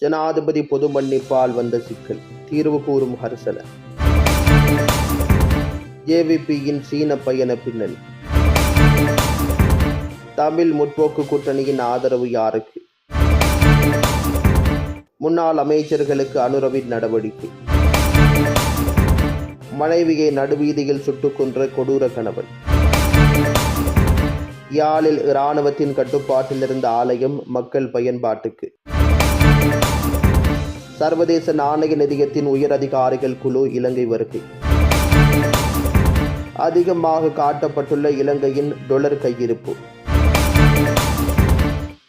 ஜனாதிபதி பொது மன்னிப்பால் வந்த சிக்கல். தீர்வு கூறும் ஹர்சல. ஜேவிபியின் சீன பயண பின்னணி. தமிழ் முற்போக்கு கூட்டணியின் ஆதரவு யாருக்கு? முன்னாள் அமைச்சர்களுக்கு அனுரவின் நடவடிக்கை. மனைவியை நடுவீதியில் சுட்டுக் கொன்ற கொடூர கணவன். யாழில் இராணுவத்தின் கட்டுப்பாட்டில் இருந்த ஆலயம் மக்கள் பயன்பாட்டுக்கு. சர்வதேச நாணய நிதியத்தின் உயர் அதிகாரிகள் குழு இலங்கை வருகை. அதிகமாக காட்டப்பட்டுள்ள இலங்கையின் டொலர் கையிருப்பு.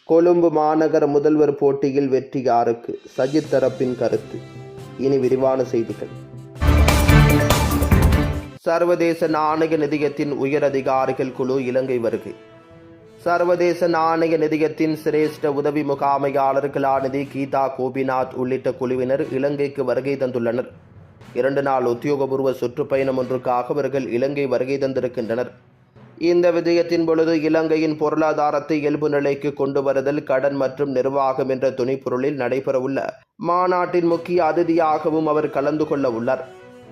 கொழும்பு மாநகர முதல்வர் போட்டியில் வெற்றி யாருக்கு? சஜித் தரப்பின் கருத்து. இனி விரிவான செய்திகள். சர்வதேச நாணய நிதியத்தின் உயர் அதிகாரிகள் குழு இலங்கை வருகை. சர்வதேச நாணய நிதியத்தின் சிரேஷ்ட உதவி முகாமையாளர் கலாநிதி கீதா கோபிநாத் உள்ளிட்ட குழுவினர் இலங்கைக்கு வருகை தந்துள்ளனர். இரண்டு நாள் உத்தியோகபூர்வ சுற்றுப்பயணம் ஒன்றுக்காக அவர்கள் இலங்கை வருகை தந்திருக்கின்றனர். இந்த விஜயத்தின் பொழுது இலங்கையின் பொருளாதாரத்தை இயல்பு நிலைக்கு கொண்டு வருதல் கடன் மற்றும் நிர்வாகம் என்ற துணைப்பொருளில் நடைபெறவுள்ள மாநாட்டின் முக்கிய அதிதியாகவும் அவர் கலந்து கொள்ள உள்ளார்.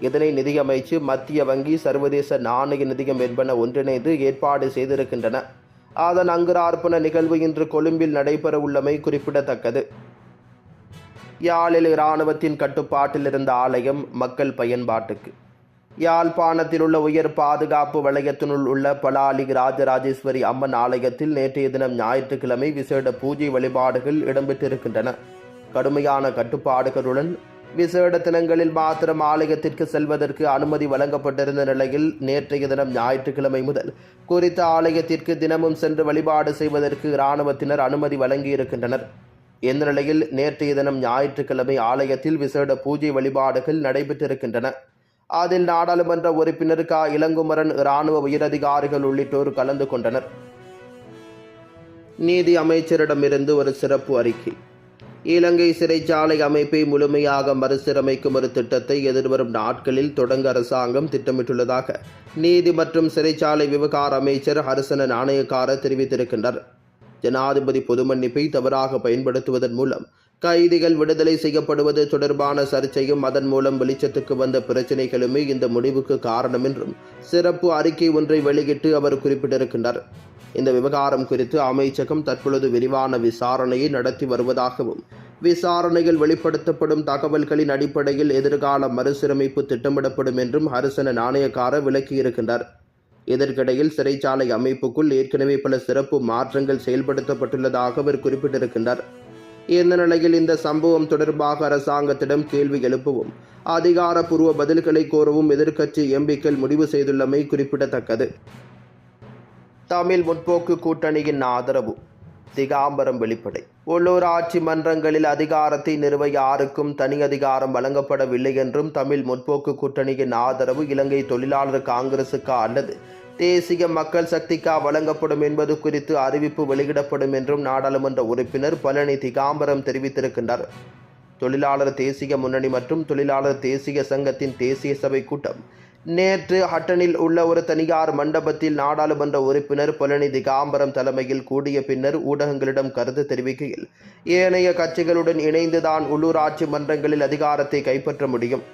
இதனை நிதியமைச்சு மத்திய வங்கி சர்வதேச நாணய நிதியம் என்பன ஒன்றிணைந்து ஏற்பாடு செய்திருக்கின்றன. அதன் அங்குரார்ப்பண நிகழ்வு இன்று கொழும்பில் நடைபெற உள்ளமை குறிப்பிடத்தக்கது. யாழில் இராணுவத்தின் கட்டுப்பாட்டில் இருந்த ஆலயம் மக்கள் பயன்பாட்டுக்கு. யாழ்ப்பாணத்தில் உள்ள உயர் பாதுகாப்பு வலயத்தினுள் உள்ள பலாலி ராஜராஜேஸ்வரி அம்மன் ஆலயத்தில் நேற்றைய தினம் ஞாயிற்றுக்கிழமை விசேட பூஜை வழிபாடுகள் இடம்பெற்றிருக்கின்றன. கடுமையான கட்டுப்பாடுகளுடன் விசேட தினங்களில் மாத்திரம் ஆலயத்திற்கு செல்வதற்கு அனுமதி வழங்கப்பட்டிருந்த நிலையில் நேற்றைய தினம் ஞாயிற்றுக்கிழமை முதல் குறித்த ஆலயத்திற்கு தினமும் சென்று வழிபாடு செய்வதற்கு இராணுவத்தினர் அனுமதி வழங்கியிருக்கின்றனர். இந்த நிலையில் நேற்றைய தினம் ஞாயிற்றுக்கிழமை ஆலயத்தில் விசேட பூஜை வழிபாடுகள் நடைபெற்றிருக்கின்றன. அதில் நாடாளுமன்ற உறுப்பினர் க. இளங்குமரன் இராணுவ உயரதிகாரிகள் உள்ளிட்டோர் கலந்து கொண்டனர். நீதி அமைச்சரிடமிருந்து ஒரு சிறப்பு அறிக்கை. இலங்கை சிறைச்சாலை அமைப்பை முழுமையாக மறுசீரமைக்கும் ஒரு திட்டத்தை எதிர்வரும் நாட்களில் தொடங்க அரசாங்கம் திட்டமிட்டுள்ளதாக நீதி மற்றும் சிறைச்சாலை விவகார அமைச்சர் ஹரிசன நாணயக்கார தெரிவித்திருக்கின்றார். ஜனாதிபதி பொது மன்னிப்பை தவறாக பயன்படுத்துவதன் மூலம் கைதிகள் விடுதலை செய்யப்படுவது தொடர்பான சர்ச்சையும் அதன் மூலம் வெளிச்சத்துக்கு வந்த பிரச்சினைகளுமே இந்த முடிவுக்கு காரணம் என்றும் சிறப்பு அறிக்கை ஒன்றை வெளியிட்டு அவர் குறிப்பிட்டிருக்கின்றார். இந்த விவகாரம் குறித்து அமைச்சகம் தற்பொழுது விரிவான விசாரணையை நடத்தி வருவதாகவும் விசாரணையில் வெளிப்படுத்தப்படும் தகவல்களின் அடிப்படையில் எதிர்கால மறுசீரமைப்பு திட்டமிடப்படும் என்றும் ஹரிசன நாணயக்கார விளக்கியிருக்கின்றார். இதற்கிடையில் சிறைச்சாலை அமைப்புக்குள் ஏற்கனவே பல சிறப்பு மாற்றங்கள் செயல்படுத்தப்பட்டுள்ளதாக அவர் குறிப்பிட்டிருக்கின்றார். இந்த நிலையில் இந்த சம்பவம் தொடர்பாக அரசாங்கத்திடம் கேள்வி எழுப்பவும் அதிகாரப்பூர்வ பதில்களை கோரவும் எதிர்க்கட்சி எம்பிக்கள் முடிவு செய்துள்ளமை குறிப்பிடத்தக்கது. தமிழ் முற்போக்கு கூட்டணியின் ஆதரவு. திகாம்பரம் வெளிப்படை. உள்ளூராட்சி மன்றங்களில் அதிகாரத்தை நிறுவ யாருக்கும் தனி அதிகாரம் வழங்கப்படவில்லை என்றும் தமிழ் முற்போக்கு கூட்டணியின் ஆதரவு இலங்கை தொழிலாளர் காங்கிரசுக்கா அல்லது தேசிய மக்கள் சக்திக்கா வழங்கப்படும் என்பது குறித்து அறிவிப்பு வெளியிடப்படும் என்றும் நாடாளுமன்ற உறுப்பினர் பழனி திகாம்பரம் தெரிவித்திருக்கின்றார். தொழிலாளர் தேசிய முன்னணி மற்றும் தொழிலாளர் தேசிய சங்கத்தின் தேசிய சபை கூட்டம் நேற்று ஹட்டனில் உள்ள ஒரு தனியார் மண்டபத்தில் நாடாளுமன்ற உறுப்பினர் பழனி திகாம்பரம் தலைமையில் கூடிய பின்னர் ஊடகங்களிடம் கருத்து தெரிவிக்கையில் ஏனைய கட்சிகளுடன் இணைந்துதான் உள்ளூராட்சி மன்றங்களில் அதிகாரத்தை கைப்பற்ற முடியும்.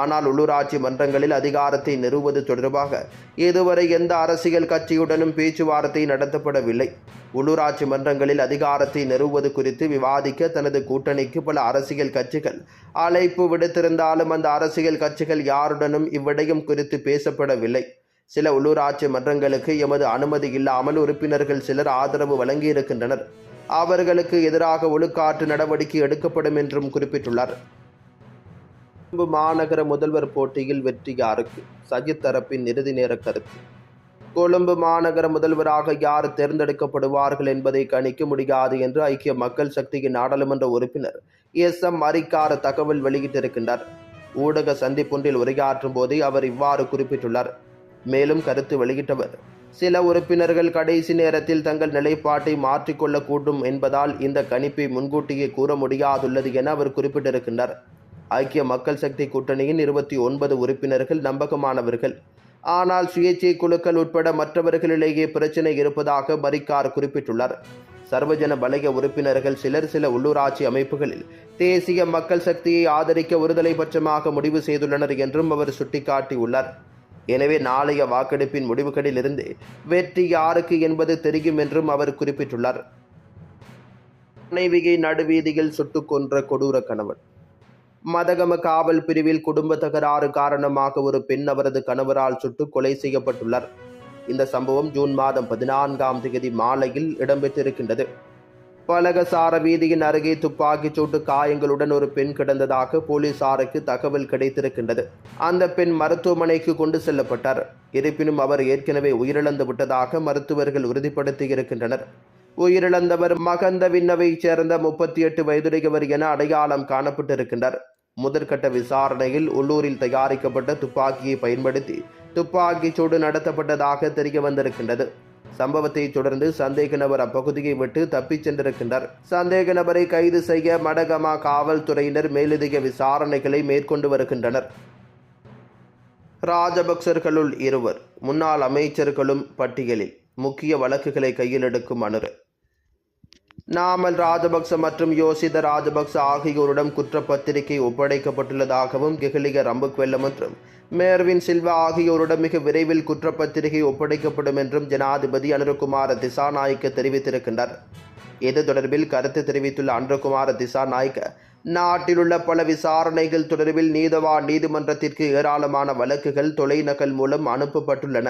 ஆனால் உள்ளூராட்சி மன்றங்களில் அதிகாரத்தை நிறுவது தொடர்பாக இதுவரை எந்த அரசியல் கட்சியுடனும் பேச்சுவார்த்தை நடத்தப்படவில்லை. உள்ளூராட்சி மன்றங்களில் அதிகாரத்தை நிறுவது குறித்து விவாதிக்க தனது கூட்டணிக்கு பல அரசியல் கட்சிகள் அழைப்பு விடுத்திருந்தாலும் அந்த அரசியல் கட்சிகள் யாருடனும் இவ்விடயம் குறித்து பேசப்படவில்லை. சில உள்ளூராட்சி மன்றங்களுக்கு எமது அனுமதி இல்லாமல் உறுப்பினர்கள் சிலர் ஆதரவு வழங்கியிருக்கின்றனர். அவர்களுக்கு எதிராக ஒழுக்காற்று நடவடிக்கை எடுக்கப்படும் என்றும் குறிப்பிட்டுள்ளார். கொழும்பு மாநகர முதல்வர் போட்டியில் வெற்றி யாருக்கு சஜித் தரப்பின் இறுதி நேர கருத்து. கொழும்பு மாநகர முதல்வராக யார் தேர்ந்தெடுக்கப்படுவார்கள் என்பதை கணிக்க முடியாது என்று ஐக்கிய மக்கள் சக்தியின் நாடாளுமன்ற உறுப்பினர் எஸ் எம் அரிக்கார தகவல் வெளியிட்டிருக்கின்றார். ஊடக சந்திப்பொன்றில் உரையாற்றும் போதே அவர் இவ்வாறு குறிப்பிட்டுள்ளார். மேலும் கருத்து வெளியிட்டவர் சில உறுப்பினர்கள் கடைசி நேரத்தில் தங்கள் நிலைப்பாட்டை மாற்றிக்கொள்ளக்கூடும் என்பதால் இந்த கணிப்பை முன்கூட்டியே கூற முடியாதுள்ளது என அவர் குறிப்பிட்டிருக்கின்றார். ஐக்கிய மக்கள் சக்தி கூட்டணியின் இருபத்தி ஒன்பது உறுப்பினர்கள் நம்பகமானவர்கள். ஆனால் சுயேட்சை குழுக்கள் உட்பட மற்றவர்களிலேயே பிரச்சினை இருப்பதாக மரிக்கார் குறிப்பிட்டுள்ளார். சர்வஜன வலய உறுப்பினர்கள் சிலர் சில உள்ளூராட்சி அமைப்புகளில் தேசிய மக்கள் சக்தியை ஆதரிக்க ஒருதலை பட்சமாக முடிவு செய்துள்ளனர் என்றும் அவர் சுட்டிக்காட்டியுள்ளார். எனவே நாளைய வாக்கெடுப்பின் முடிவுகளிலிருந்து வெற்றி யாருக்கு என்பது தெரியும் என்றும் அவர் குறிப்பிட்டுள்ளார். மனைவியை நடுவீதியில் சுட்டுக் கொன்ற கொடூர கணவன். மதகம காவல் பிரிவில் குடும்ப தகராறு காரணமாக ஒரு பெண் அவரது கணவரால் சுட்டு கொலை செய்யப்பட்டுள்ளார். இந்த சம்பவம் ஜூன் மாதம் பதினான்காம் தேதி மாலையில் இடம்பெற்றிருக்கின்றது. பலகசார வீதியின் அருகே துப்பாக்கிச் சூட்டு காயங்களுடன் ஒரு பெண் கிடந்ததாக போலீசாருக்கு தகவல் கிடைத்திருக்கின்றது. அந்த பெண் மருத்துவமனைக்கு கொண்டு செல்லப்பட்டார். இருப்பினும் அவர் ஏற்கனவே உயிரிழந்து விட்டதாக மருத்துவர்கள் உறுதிப்படுத்தியிருக்கின்றனர் உயிரிழந்தவர் மகந்த விண்ணவைச் சேர்ந்த முப்பத்தி எட்டு வயதுடையவர் என அடையாளம் காணப்பட்டிருக்கின்றார். முதற்கட்ட விசாரணையில் உள்ளூரில் தயாரிக்கப்பட்ட துப்பாக்கியை பயன்படுத்தி துப்பாக்கிச் சூடு நடத்தப்பட்டதாக தெரிய வந்திருக்கின்றது. சம்பவத்தை தொடர்ந்து சந்தேக நபர் அப்பகுதியை விட்டு தப்பிச் சென்றிருக்கின்றார். சந்தேக நபரை கைது செய்ய மடகமா காவல்துறையினர் மேலதிக விசாரணைகளை மேற்கொண்டு வருகின்றனர். ராஜபக்சர்களுள் இருவர் முன்னாள் அமைச்சர்களும் பட்டியலில் முக்கிய வழக்குகளை கையில் எடுக்கும் அனுரு நாமல் ராஜபக்ச மற்றும் யோசித ராஜபக்ச ஆகியோரிடம் குற்றப்பத்திரிகை ஒப்படைக்கப்பட்டுள்ளதாகவும் கெகலிக ரம்புக்வெல்ல மற்றும் மேர்வின் சில்வா ஆகியோரிடம் மிக விரைவில் குற்றப்பத்திரிகை ஒப்படைக்கப்படும் என்றும் ஜனாதிபதி அனுரகுமார திசாநாயக்க தெரிவித்திருக்கின்றார். இது தொடர்பில் கருத்து தெரிவித்துள்ள அனுரகுமார திசாநாயக்க நாட்டிலுள்ள பல விசாரணைகள் தொடர்பில் நீதவா நீதிமன்றத்திற்கு ஏராளமான வழக்குகள் தொலைநகல் மூலம் அனுப்பப்பட்டுள்ளன.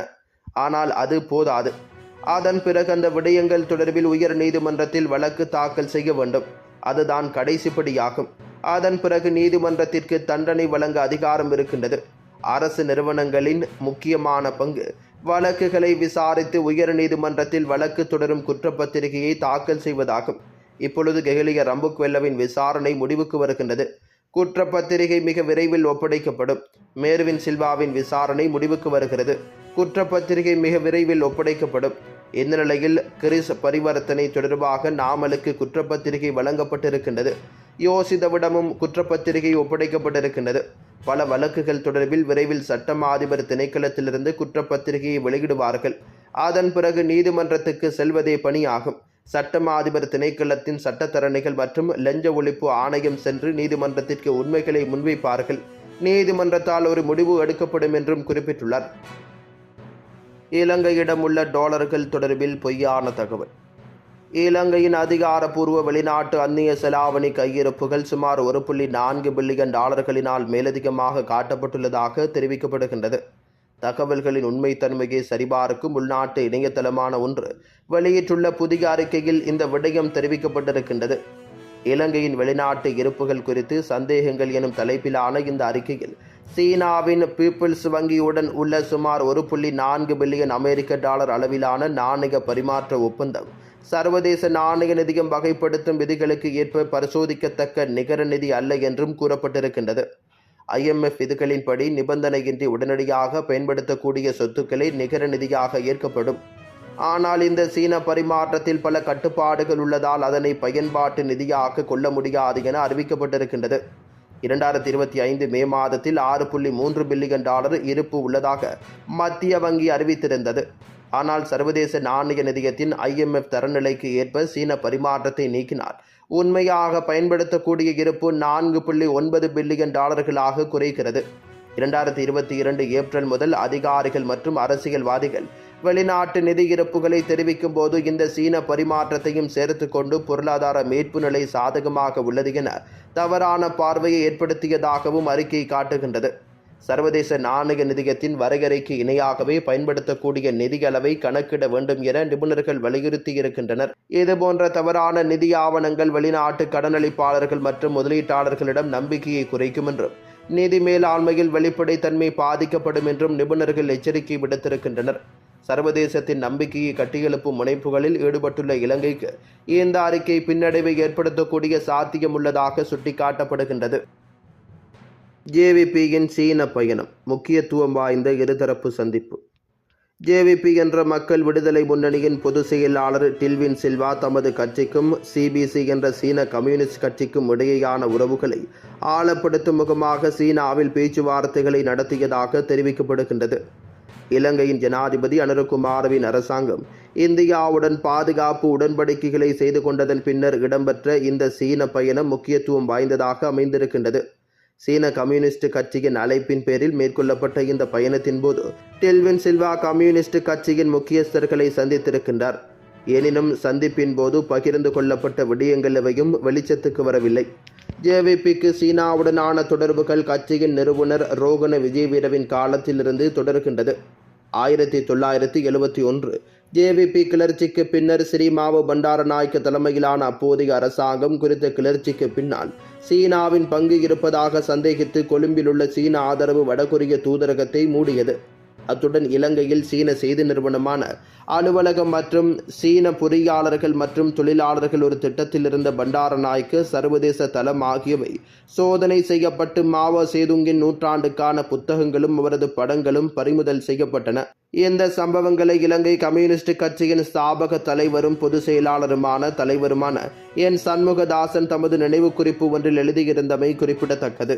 ஆனால் அது போதாது. அதன் பிறகு அந்த விடயங்கள் தொடர்பில் உயர் நீதிமன்றத்தில் வழக்கு தாக்கல் செய்ய வேண்டும். அதுதான் கடைசிப்படியாகும். அதன் பிறகு நீதிமன்றத்திற்கு தண்டனை வழங்க அதிகாரம் இருக்கின்றது. அரசு நிறுவனங்களின் முக்கியமான பங்கு வழக்குகளை விசாரித்து உயர் நீதிமன்றத்தில் வழக்கு தொடரும் குற்றப்பத்திரிகையை தாக்கல் செய்வதாகும். இப்பொழுது கெஹலிய ரம்புக்வெல்லவின் விசாரணை முடிவுக்கு வருகின்றது. குற்றப்பத்திரிகை மிக விரைவில் ஒப்படைக்கப்படும். மேர்வின் சில்வாவின் விசாரணை முடிவுக்கு வருகிறது. குற்றப்பத்திரிகை மிக விரைவில் ஒப்படைக்கப்படும். இந்த நிலையில் கிறிஸ் பரிவர்த்தனை தொடர்பாக நாமலுக்கு குற்றப்பத்திரிகை வழங்கப்பட்டிருக்கின்றது. யோசிதவிடமும் குற்றப்பத்திரிகை ஒப்படைக்கப்பட்டிருக்கின்றது. பல வழக்குகள் தொடர்பில் விரைவில் சட்டம் அதிபர் திணைக்களத்திலிருந்து குற்றப்பத்திரிகையை வெளியிடுவார்கள். அதன் பிறகு நீதிமன்றத்துக்கு செல்வதே பணியாகும். சட்டம் அதிபர் திணைக்களத்தின் சட்டத்தரணிகள் மற்றும் லஞ்ச ஒழிப்பு ஆணையம் சென்று நீதிமன்றத்திற்கு உண்மைகளை முன்வைப்பார்கள். நீதிமன்றத்தால் ஒரு முடிவு எடுக்கப்படும் என்றும் குறிப்பிட்டுள்ளார். இலங்கையிடம் உள்ள டாலர்கள் தொடர்பில் பொய்யான தகவல். இலங்கையின் அதிகாரப்பூர்வ வெளிநாட்டு அந்நிய செலாவணி கையிருப்புகள் சுமார் ஒரு புள்ளி நான்கு பில்லியன் டாலர்களினால் மேலதிகமாக காட்டப்பட்டுள்ளதாக தெரிவிக்கப்படுகின்றது. தகவல்களின் உண்மைத்தன்மையை சரிபார்க்கும் உள்நாட்டு இணையதளமான ஒன்று வெளியிட்டுள்ள புதிய அறிக்கையில் இந்த விடயம் தெரிவிக்கப்பட்டிருக்கின்றது. இலங்கையின் வெளிநாட்டு இருப்புகள் குறித்து சந்தேகங்கள் எனும் தலைப்பிலான இந்த அறிக்கையில் சீனாவின் பீப்பிள்ஸ் வங்கியுடன் உள்ள சுமார் ஒரு புள்ளி நான்கு பில்லியன் அமெரிக்க டாலர் அளவிலான நாணய பரிமாற்ற ஒப்பந்தம் சர்வதேச நாணய நிதியம் வகைப்படுத்தும் விதிகளுக்கு ஏற்ப பரிசோதிக்கத்தக்க நிகர நிதி அல்ல என்றும் கூறப்பட்டிருக்கின்றது. ஐஎம்எஃப் விதிகளின்படி நிபந்தனையின்றி உடனடியாக பயன்படுத்தக்கூடிய சொத்துக்களை நிகர நிதியாக ஏற்கப்படும். ஆனால் இந்த சீன பரிமாற்றத்தில் பல கட்டுப்பாடுகள் உள்ளதால் அதனை பயன்பாட்டு நிதியாக கொள்ள முடியாது என அறிவிக்கப்பட்டிருக்கின்றது. இரண்டாயிரத்தி இருபத்தி ஐந்து மே மாதத்தில் ஆறு புள்ளி மூன்று பில்லியன் டாலர் இருப்பு உள்ளதாக மத்திய வங்கி அறிவித்திருந்தது. ஆனால் சர்வதேச நாணய நிதியத்தின் ஐஎம்எஃப் தரநிலைக்கு ஏற்ப சீன பரிமாற்றத்தை நீக்கினார். உண்மையாக பயன்படுத்தக்கூடிய இருப்பு நான்கு புள்ளி ஒன்பது பில்லியன் டாலர்களாக குறைகிறது. இரண்டாயிரத்தி இருபத்தி இரண்டு ஏப்ரல் முதல் அதிகாரிகள் மற்றும் அரசியல்வாதிகள் வெளிநாட்டு நிதி இருப்புகளை தெரிவிக்கும் போது இந்த சீன பரிமாற்றத்தையும் சேர்த்து கொண்டு பொருளாதார மீட்பு நிலை சாதகமாக உள்ளது என தவறான பார்வையை ஏற்படுத்தியதாகவும் அறிக்கை காட்டுகின்றது. சர்வதேச நாணய நிதியத்தின் வரையறைக்கு இணையாகவே பயன்படுத்தக்கூடிய நிதி அளவை கணக்கிட வேண்டும் என நிபுணர்கள் வலியுறுத்தி இருக்கின்றனர். இதுபோன்ற தவறான நிதி ஆவணங்கள் வெளிநாட்டு கடனளிப்பாளர்கள் மற்றும் முதலீட்டாளர்களிடம் நம்பிக்கையை குறைக்கும் என்றும் நிதி மேலாண்மையில் வெளிப்படைத்தன்மை பாதிக்கப்படும் என்றும் நிபுணர்கள் எச்சரிக்கை விடுத்திருக்கின்றனர். சர்வதேசத்தின் நம்பிக்கையை கட்டியெழுப்பும் முனைப்புகளில் ஈடுபட்டுள்ள இலங்கைக்கு இந்த அறிக்கை பின்னடைவை ஏற்படுத்தக்கூடிய சாத்தியம் உள்ளதாக சுட்டிக்காட்டப்படுகின்றது. ஜேவிபியின் சீன பயணம் முக்கியத்துவம் வாய்ந்த இருதரப்பு சந்திப்பு. ஜேவிபி என்ற மக்கள் விடுதலை முன்னணியின் பொதுச் செயலாளர் டில்வின் சில்வா தமது கட்சிக்கும் சிபிசி என்ற சீன கம்யூனிஸ்ட் கட்சிக்கும் இடையேயான உறவுகளை ஆழப்படுத்தும் முகமாக சீனாவில் பேச்சுவார்த்தைகளை நடத்தியதாக தெரிவிக்கப்படுகின்றது. இலங்கையின் ஜனாதிபதி அனுரகுமாரவின் அரசாங்கம் இந்தியாவுடன் பாதுகாப்பு உடன்படிக்கைகளை செய்து கொண்டதன் பின்னர் இடம்பெற்ற இந்த சீன பயணம் முக்கியத்துவம் வாய்ந்ததாக அமைந்திருக்கின்றது. சீன கம்யூனிஸ்ட் கட்சியின் அழைப்பின் பேரில் மேற்கொள்ளப்பட்ட இந்த பயணத்தின் போது டெல்வின் சில்வா கம்யூனிஸ்ட் கட்சியின் முக்கியஸ்தர்களை சந்தித்திருக்கின்றார். எனினும் சந்திப்பின் போது பகிர்ந்து கொள்ளப்பட்ட விடயங்கள் எவையும் வெளிச்சத்துக்கு வரவில்லை. ஜேவிபிக்கு சீனாவுடனான தொடர்புகள் கட்சியின் நிறுவனர் ரோகன விஜயவீரவின் காலத்திலிருந்து தொடர்கின்றது. ஆயிரத்தி தொள்ளாயிரத்தி எழுபத்தி ஒன்று ஜேவிபி கிளர்ச்சிக்கு பின்னர் ஸ்ரீமாவு பண்டாரநாயக்க தலைமையிலான அப்போதைய அரசாங்கம் குறித்த கிளர்ச்சிக்கு பின்னால் சீனாவின் பங்கு இருப்பதாக சந்தேகித்து கொழும்பிலுள்ள சீன ஆதரவு வடகொரிய தூதரகத்தை மூடியது. அத்துடன் இலங்கையில் சீன செய்தி நிறுவனமான அலுவலகம் மற்றும் சீன பொறியாளர்கள் மற்றும் தொழிலாளர்கள் ஒரு திட்டத்தில் இருந்த பண்டாரநாய்க்கு சர்வதேச தளம் ஆகியவை சோதனை செய்யப்பட்டு மாவோ சேதுங்கின் நூற்றாண்டுக்கான புத்தகங்களும் அவரது படங்களும் பறிமுதல் செய்யப்பட்டன. இந்த சம்பவங்களை இலங்கை கம்யூனிஸ்ட் கட்சியின் ஸ்தாபக தலைவரும் பொதுச் செயலாளருமான தலைவருமான என் சண்முகதாசன் தமது நினைவு குறிப்பு ஒன்றில் எழுதியிருந்தமை குறிப்பிடத்தக்கது.